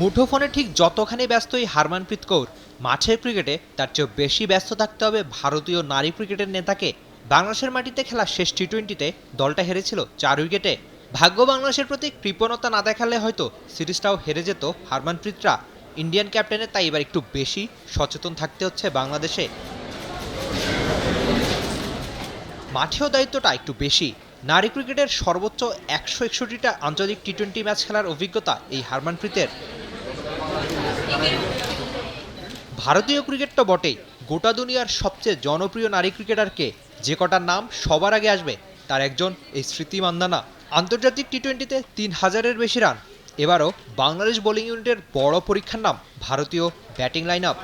মুঠোফোনে ঠিক যতখানি ব্যস্ত এই হারমানপ্রীত কৌর, মাঠের ক্রিকেটে তার চেয়েও বেশি ব্যস্ত থাকতে হবে ভারতীয় নারী ক্রিকেটের নেতাকে। বাংলাদেশের মাটিতে খেলা শেষ টি টোয়েন্টিতে দলটা হেরেছিল চার উইকেটে। ভাগ্য বাংলাদেশের প্রতি কৃপণতা না দেখালে হয়তো সিরিজটাও হেরে যেত হারমানপ্রীতরা। ইন্ডিয়ান ক্যাপ্টেনের তাই এবার একটু বেশি সচেতন থাকতে হচ্ছে বাংলাদেশে। মাঠেও দায়িত্বটা একটু বেশি। নারী ক্রিকেটের সর্বোচ্চ একশো একষট্টিটা আন্তর্জাতিক টি টোয়েন্টি ম্যাচ খেলার অভিজ্ঞতা এই হারমানপ্রীতের। ভারতীয় ক্রিকেট তো বটেই। গোটা দুনিয়ার সবচেয়ে জনপ্রিয় নারী ক্রিকেটারকে যে কটার নাম সবার আগে আসবে তার একজন এই স্মৃতি মান্দানা। আন্তর্জাতিক টি টোয়েন্টিতে তিন হাজারের বেশি রান এবারও বাংলাদেশ বোলিং ইউনিটের বড় পরীক্ষার নাম ভারতীয় batting line up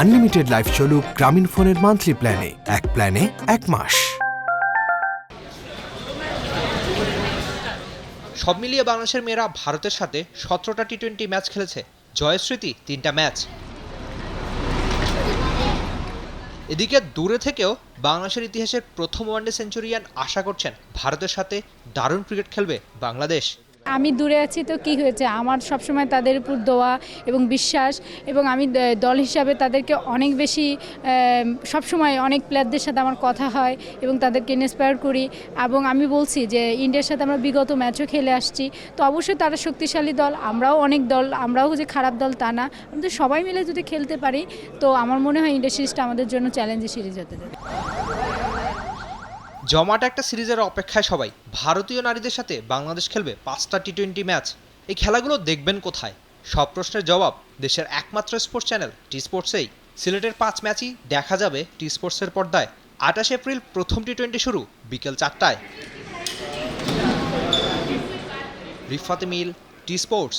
unlimited life চলুক গ্রামীণ ফোনের মান্থলি প্ল্যানে এক প্ল্যানে এক মাস। সব মিলিয়ে বাংলাদেশের মেয়েরা ভারতের সাথে সতেরোটা টি টোয়েন্টি ম্যাচ খেলেছে। জয়ের তিনটা ম্যাচ। এদিকে দূরে থেকেও বাংলাদেশের ইতিহাসের প্রথম ওয়ানডে সেঞ্চুরিয়ান আশা করছেন ভারতের সাথে দারুণ ক্রিকেট খেলবে বাংলাদেশ। আমি দূরে আছি, তো কি হয়েছে? আমার সবসময় তাদের উপর দোয়া এবং বিশ্বাস এবং আমি দল হিসাবে তাদেরকে অনেক বেশি সবসময় অনেক প্লেয়ারদের সাথে আমার কথা হয় এবং তাদেরকে ইন্সপায়ার করি এবং আমি বলছি যে ইন্ডিয়ার সাথে আমরা বিগত ম্যাচও খেলে আসছি। তো অবশ্যই তারা শক্তিশালী দল, আমরাও অনেক দল, আমরাও যে খারাপ দল তা না। আমাদের সবাই মিলে যদি খেলতে পারি, তো আমার মনে হয় ইন্ডিয়া সিরিজটা আমাদের জন্য চ্যালেঞ্জের সিরিজ হতে পারে জমাট একটা সিরিজের অপেক্ষায় সবাই। ভারতীয় নারীদের সাথে বাংলাদেশ খেলবে পাঁচটা টি টোয়েন্টি ম্যাচ। এই খেলাগুলো দেখবেন কোথায়? সব প্রশ্নের জবাব দেশের একমাত্র স্পোর্টস চ্যানেল টি স্পোর্টসেই সিলেটের পাঁচ ম্যাচই দেখা যাবে টি স্পোর্টসের পর্দায়। আঠাশ এপ্রিল প্রথম টি টোয়েন্টি শুরু, বিকেল চারটায়। রিফাতে মিল T sports